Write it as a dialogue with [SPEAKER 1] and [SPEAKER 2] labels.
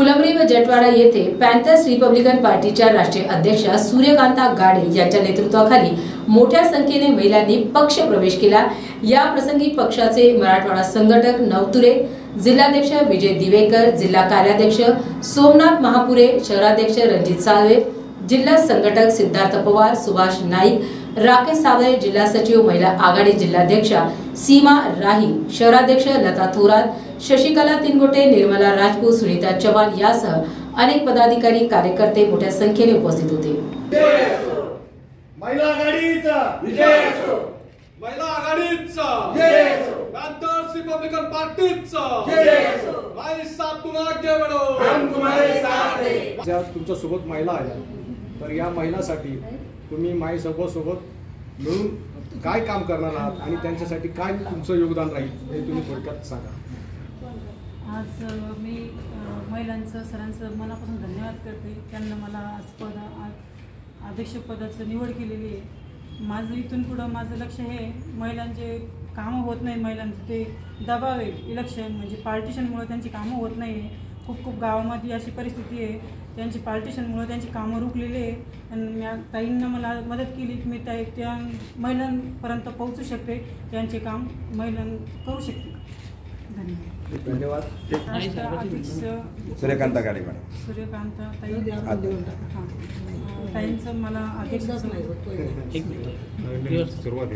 [SPEAKER 1] फुलंब्री व जटवाडा येथे Panthers Republican पार्टीच्या राष्ट्रीय अध्यक्षा सूर्यकांता गाडे यांच्या नेतृत्वाखाली मोठ्या संख्येने महिलांनी पक्ष प्रवेश केला. या प्रसंगी पक्षाचे मराठवाडा संघटक नवतुरे जिल्हाध्यक्ष विजय दिवेकर जिल्हा कार्याध्यक्ष सोमनाथ महापुरे शहराध्यक्ष रणजित साळवे जिल्हा संघटक सिद्धार्थ पवार सुभाष नाईक राकेश सावळे जिल्हा सचिव महिला आघाडी जिल्हाध्यक्षा सीमा राही शहराध्यक्ष लता थोरात शशिकला तिनगोटे निर्मला राजपूत सुनीता चव्हाण यासह अनेक पदाधिकारी कार्यकर्ते मोठ्या संख्येने उपस्थित होते.
[SPEAKER 2] महिला
[SPEAKER 3] रिपब्लिकन पार्टीचा.
[SPEAKER 4] जय असो.
[SPEAKER 3] भाई साहब तुम आगे बढ़ो
[SPEAKER 4] हम तुम्हारे साथ
[SPEAKER 5] ज्या तुमच्यासोबत महिला आल्या तर या महिलांसाठी तुम्ही माईसोबत सोबत मिळून काय काम करणार आहात आणि त्यांच्यासाठी काय तुमचं योगदान राहील हे तुम्ही थोडक्यात सांगा.
[SPEAKER 6] आज मी महिलांचं सरांचं मनापासून धन्यवाद करते. त्यांना मला आज पद अध्यक्षपदाचं निवड केलेली आहे. माझं इथून पुढं माझं लक्ष हे महिलांचे कामं होत नाही महिलांचं ते दबाव आहे. इलेक्शन म्हणजे पार्टिशनमुळे त्यांची कामं होत नाही आहे खूप खूप गावामध्ये अशी परिस्थिती आहे. त्यांची पार्टिशनमुळे त्यांची कामं रुकलेली आहे. आणि म्या ताईंना मला मदत केली की मी त्या त्या महिलांपर्यंत पोहोचू शकते. त्यांचे काम महिलां करू शकते धन्यवाद.
[SPEAKER 5] धन्यवाद.
[SPEAKER 4] सूर्यकांता गाडी मॅडम.
[SPEAKER 6] सूर्यकांत ताई. हां. ताईंचं मला
[SPEAKER 5] सुरुवात